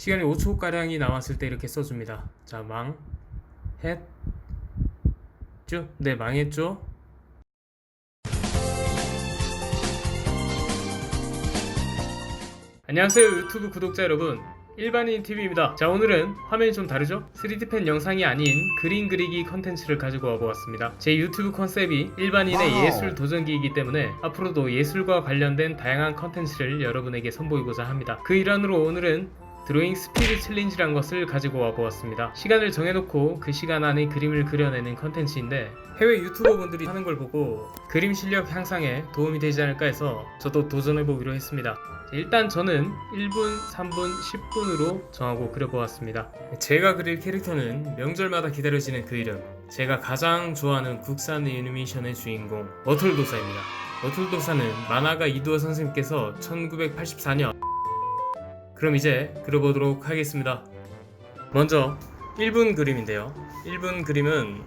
시간이 5초가량이 남았을 때 이렇게 써줍니다. 자, 망, 했, 죠? 네, 망했죠? 안녕하세요 유튜브 구독자 여러분 일반인 TV입니다 자 오늘은 화면이 좀 다르죠? 3D펜 영상이 아닌 그림 그리기 컨텐츠를 가지고 와보았습니다 제 유튜브 컨셉이 일반인의 와우. 예술 도전기이기 때문에 앞으로도 예술과 관련된 다양한 컨텐츠를 여러분에게 선보이고자 합니다 그 일환으로 오늘은 드로잉 스피드 챌린지란 것을 가지고 와보았습니다. 시간을 정해놓고 그 시간 안에 그림을 그려내는 컨텐츠인데 해외 유튜버 분들이 하는 걸 보고 그림 실력 향상에 도움이 되지 않을까 해서 저도 도전해보기로 했습니다. 일단 저는 1분, 3분, 10분으로 정하고 그려보았습니다. 제가 그릴 캐릭터는 명절마다 기다려지는 그 이름 제가 가장 좋아하는 국산 애니메이션의 주인공 머틀도사입니다. 머틀도사는 만화가 이두어 선생님께서 1984년 그럼 이제 그려보도록 하겠습니다. 먼저 1분 그림인데요. 1분 그림은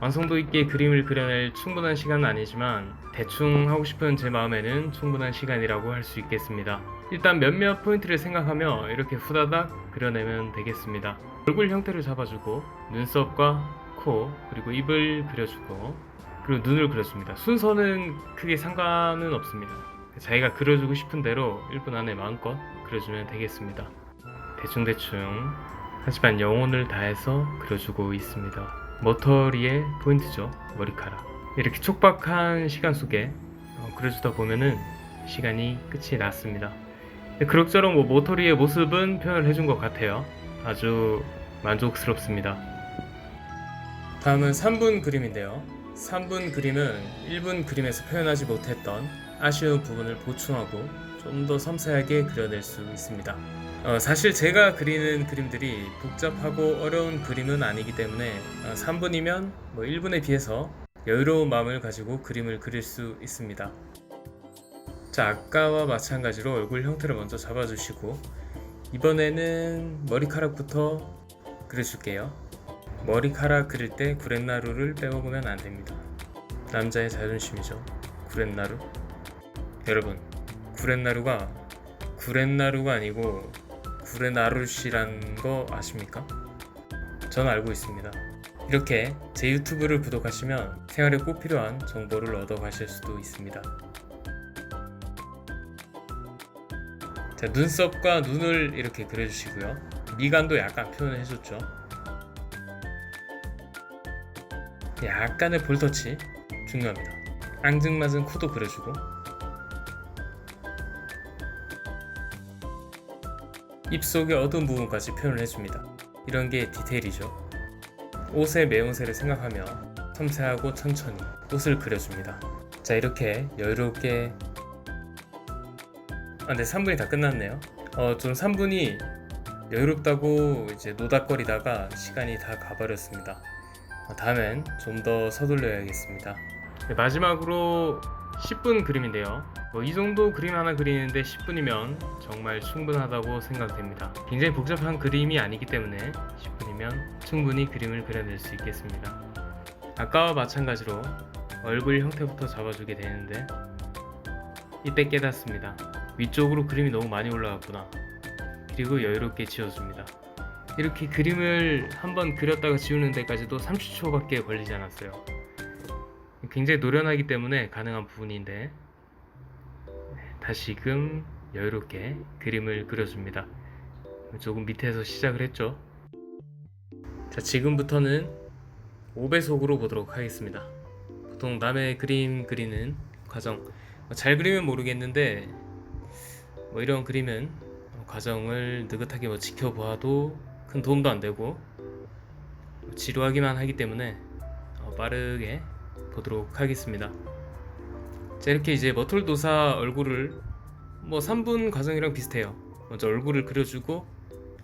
완성도 있게 그림을 그려낼 충분한 시간은 아니지만 대충 하고 싶은 제 마음에는 충분한 시간이라고 할 수 있겠습니다. 일단 몇몇 포인트를 생각하며 이렇게 후다닥 그려내면 되겠습니다. 얼굴 형태를 잡아주고 눈썹과 코 그리고 입을 그려주고 그리고 눈을 그려줍니다. 순서는 크게 상관은 없습니다. 자기가 그려주고 싶은 대로 1분 안에 마음껏 그려주면 되겠습니다. 대충대충 하지만 영혼을 다해서 그려주고 있습니다. 머터리의 포인트죠. 머리카락. 이렇게 촉박한 시간 속에 어, 그려주다 보면은 시간이 끝이 났습니다. 근데 그럭저럭 뭐 모터리의 모습은 표현을 해준 것 같아요. 아주 만족스럽습니다. 다음은 3분 그림인데요. 3분 그림은 1분 그림에서 표현하지 못했던 아쉬운 부분을 보충하고 좀 더 섬세하게 그려낼 수 있습니다. 어, 사실 제가 그리는 그림들이 복잡하고 어려운 그림은 아니기 때문에 어, 3분이면 뭐 1분에 비해서 여유로운 마음을 가지고 그림을 그릴 수 있습니다. 자, 아까와 마찬가지로 얼굴 형태를 먼저 잡아주시고 이번에는 머리카락부터 그려줄게요. 머리카락 그릴 때 구렛나루를 빼먹으면 안 됩니다. 남자의 자존심이죠. 구렛나루. 여러분, 구렛나루가 구렛나루가 아니고 구레나루시란 거 아십니까? 전 알고 있습니다. 이렇게 제 유튜브를 구독하시면 생활에 꼭 필요한 정보를 얻어 가실 수도 있습니다. 자, 눈썹과 눈을 이렇게 그려주시고요. 미간도 약간 표현을 해줬죠. 약간의 볼터치 중요합니다. 앙증맞은 코도 그려주고 입속의 어두운 부분까지 표현을 해줍니다. 이런 게 디테일이죠. 옷의 매운새를 생각하며 섬세하고 천천히 옷을 그려줍니다. 자 이렇게 여유롭게 아 근데 3분이 다 끝났네요. 어 좀 3분이 여유롭다고 이제 노닥거리다가 시간이 다 가버렸습니다. 어, 다음엔 좀 더 서둘러야겠습니다. 네, 마지막으로 10분 그림인데요. 뭐 이 정도 그림 하나 그리는데 10분이면 정말 충분하다고 생각됩니다. 굉장히 복잡한 그림이 아니기 때문에 10분이면 충분히 그림을 그려낼 수 있겠습니다. 아까와 마찬가지로 얼굴 형태부터 잡아주게 되는데 이때 깨닫습니다. 위쪽으로 그림이 너무 많이 올라갔구나. 그리고 여유롭게 지워줍니다. 이렇게 그림을 한번 그렸다가 지우는 데까지도 30초밖에 걸리지 않았어요. 굉장히 노련하기 때문에 가능한 부분인데 다시금 여유롭게 그림을 그려줍니다. 조금 밑에서 시작을 했죠. 자, 지금부터는 5배속으로 보도록 하겠습니다. 보통 남의 그림 그리는 과정 뭐잘 그리면 모르겠는데 뭐 이런 그림은 과정을 느긋하게 뭐 지켜보아도 큰 도움도 안 되고 뭐 지루하기만 하기 때문에 어, 빠르게 보도록 하겠습니다. 자 이렇게 이제 머털도사 얼굴을 뭐 3분 과정이랑 비슷해요. 먼저 얼굴을 그려주고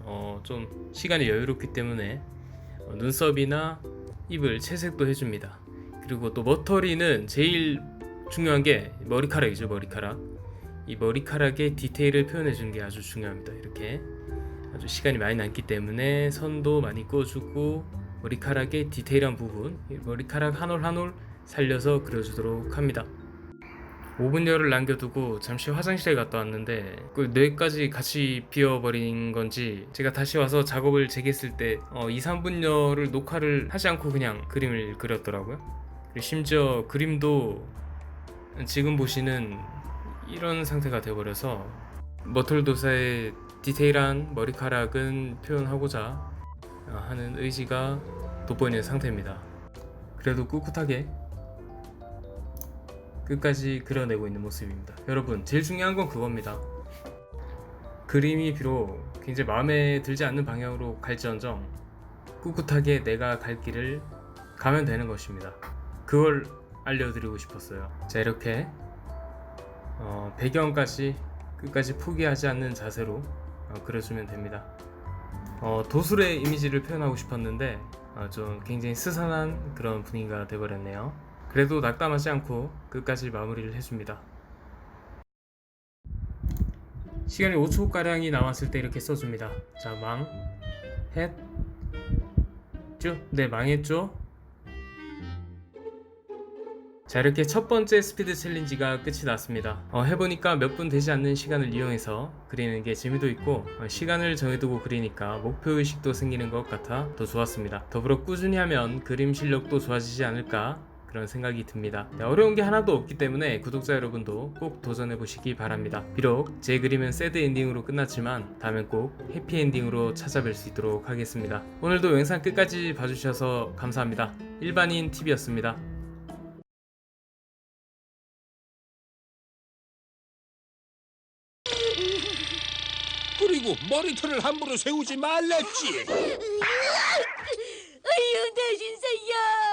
어, 좀 시간이 여유롭기 때문에 어, 눈썹이나 입을 채색도 해줍니다. 그리고 또 머터리는 제일 중요한 게 머리카락이죠 머리카락. 이 머리카락의 디테일을 표현해 주는 게 아주 중요합니다. 이렇게 아주 시간이 많이 남기 때문에 선도 많이 꺼주고 머리카락의 디테일한 부분, 이 머리카락 한 올 한 올 살려서 그려주도록 합니다. 5분여를 남겨두고 잠시 화장실에 갔다 왔는데 그 뇌까지 같이 비어버린 건지 제가 다시 와서 작업을 재개했을 때 어, 2, 3분여를 녹화를 하지 않고 그냥 그림을 그렸더라고요. 그리고 심지어 그림도 지금 보시는 이런 상태가 되어버려서 머털도사의 디테일한 머리카락은 표현하고자 어, 하는 의지가 돋보이는 상태입니다. 그래도 꿋꿋하게 끝까지 그려내고 있는 모습입니다. 여러분, 제일 중요한 건 그겁니다. 그림이 비록 굉장히 마음에 들지 않는 방향으로 갈지언정 꿋꿋하게 내가 갈 길을 가면 되는 것입니다. 그걸 알려드리고 싶었어요. 자, 이렇게 어, 배경까지 끝까지 포기하지 않는 자세로 어, 그려주면 됩니다. 어, 도술의 이미지를 표현하고 싶었는데 어, 좀 굉장히 스산한 그런 분위기가 돼버렸네요. 그래도 낙담하지 않고 끝까지 마무리를 해줍니다. 시간이 5초 가량이 남았을 때 이렇게 써줍니다. 자, 망, 헷, 쭈, 네 망했죠. 자 이렇게 첫 번째 스피드 챌린지가 끝이 났습니다. 어, 해보니까 몇 분 되지 않는 시간을 이용해서 그리는 게 재미도 있고 어, 시간을 정해두고 그리니까 목표 의식도 생기는 것 같아 더 좋았습니다. 더불어 꾸준히 하면 그림 실력도 좋아지지 않을까 그런 생각이 듭니다. 네, 어려운 게 하나도 없기 때문에 구독자 여러분도 꼭 도전해 보시기 바랍니다. 비록 제 그림은 새드 엔딩으로 끝났지만 다음엔 꼭 해피 엔딩으로 찾아뵐 수 있도록 하겠습니다. 오늘도 영상 끝까지 봐주셔서 감사합니다. 일반인 TV였습니다. 그리고 머리털을 함부로 세우지 말랬지. 아유, 대신세야.